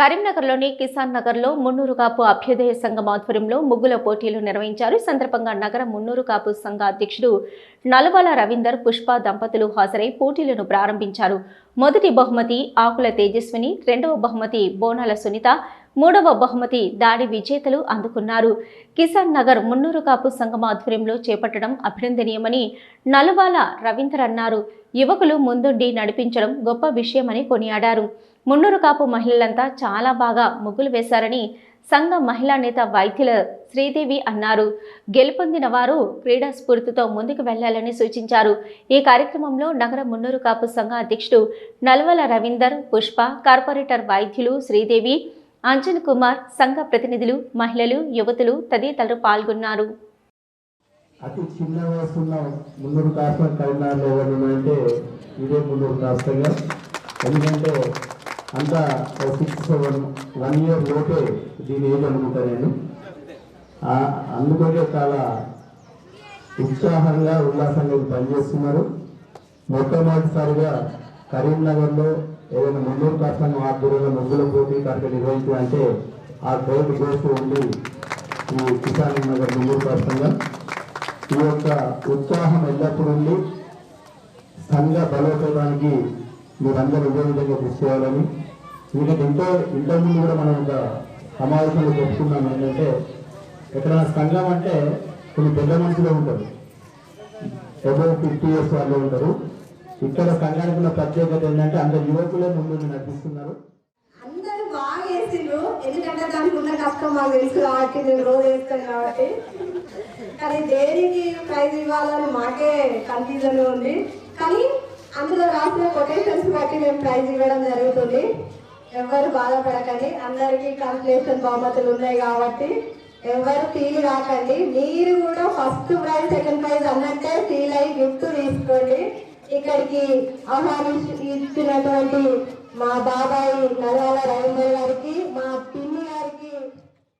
కరీంనగర్లోని కిసాన్ నగర్లో మున్నూరు కాపు అభ్యుదయ సంఘం ఆధ్వర్యంలో ముగ్గుల పోటీలు నిర్వహించారు. ఈ సందర్భంగా నగర మున్నూరు కాపు సంఘ అధ్యక్షుడు నలవాల రవీందర్ పుష్ప దంపతులు హాజరై పోటీలను ప్రారంభించారు. మొదటి బహుమతి ఆకుల తేజస్విని రెండవ బహుమతి బోనాల సునీత మూడవ బహుమతి దాడి విజేతలు అందుకున్నారు. కిసాన్ నగర్ మున్నూరు కాపు సంఘం ఆధ్వర్యంలో చేపట్టడం అభినందనీయమని నలువాల రవీందర్ అన్నారు. యువకులు ముందుండి నడిపించడం గొప్ప విషయమని కొనియాడారు. మున్నూరు కాపు మహిళలంతా చాలా బాగా ముగ్గులు వేశారని సంఘ మహిళా నేత వైద్యుల శ్రీదేవి అన్నారు. గెలుపొందిన వారు క్రీడా స్ఫూర్తితో ముందుకు వెళ్ళాలని సూచించారు. ఈ కార్యక్రమంలో నగర మున్నూరు కాపు సంఘ అధ్యక్షుడు నల్వల రవీందర్ పుష్ప కార్పొరేటర్ వైద్యులు శ్రీదేవి అంజన్ కుమార్ సంఘ ప్రతినిధులు మహిళలు యువతులు తదితరులు పాల్గొన్నారు. అతి చిన్న వయసున్న మున్నూరు కాస్త కరీంనగర్లో ఎవరు అంటే ఇదే మున్నూరు కాస్తగా. ఎందుకంటే అంత సిక్స్ వన్ వన్ ఇయర్ లోపే దీని ఏజ్ అనుకుంటా నేను. అందుకనే చాలా ఉత్సాహంగా ఉల్లాసంగా పనిచేస్తున్నారు. మొట్టమొదటిసారిగా కరీంనగర్లో ఏదైనా మున్నూరు కాస్తంగా ఆధ్వర్యంలో ముగ్గుల పోటీ కార్యక్రమం నిర్వహించడం అంటే ఆ క్రౌడ్ చేస్తూ ఉండి ఈ కిసాన్ నగర్ మున్నూరు కాస్తంగా ఈ యొక్క ఉత్సాహం ఎల్లప్పుడూ ఉండి సంఘ బలోపేతానికి మీరందరూ ఇదే విధంగా కృషి చేయాలని ఎందుకంటే ఇంతో ఇంతకుముందు కూడా మనం ఒక సమావేశంలో చెప్పుకున్నాం ఏంటంటే ఎక్కడైనా సంఘం అంటే కొన్ని పెద్ద మనుషులు ఉంటారు. అబౌవ్ ఫిఫ్టీ ఇయర్స్ వాళ్ళు ఉంటారు. ఇక్కడ సంఘానికి ఉన్న ప్రత్యేకత ఏంటంటే అందరు యువకులే ముందు నడిపిస్తున్నారు. అందరూ బాగా వేసిండ్రు ఎందుకంటే దానికి ఉన్న కష్టం మాకు తెలుసు కాబట్టి నేను రోజు వేస్తాను కాబట్టి. కానీ దేనికి ప్రైజ్ ఇవ్వాలని మాకే కన్ఫ్యూజన్ ఉంది. కానీ అందులో రాసిన కొటేషన్స్ బట్టి మేము ప్రైజ్ ఇవ్వడం జరుగుతుంది. ఎవరు బాధపడకండి. అందరికీ కాన్ఫిడేషన్ బహుమతులు ఉన్నాయి కాబట్టి ఎవరు ఫీల్ కాకండి. మీరు కూడా ఫస్ట్ ప్రైజ్ సెకండ్ ప్రైజ్ అన్నట్టే ఫీల్ అయ్యి గిఫ్ట్ తీసుకోండి. ఇక్కడికి ఆహ్వానించినటువంటి మా బాబాయి నల్లాల రవీంద్ర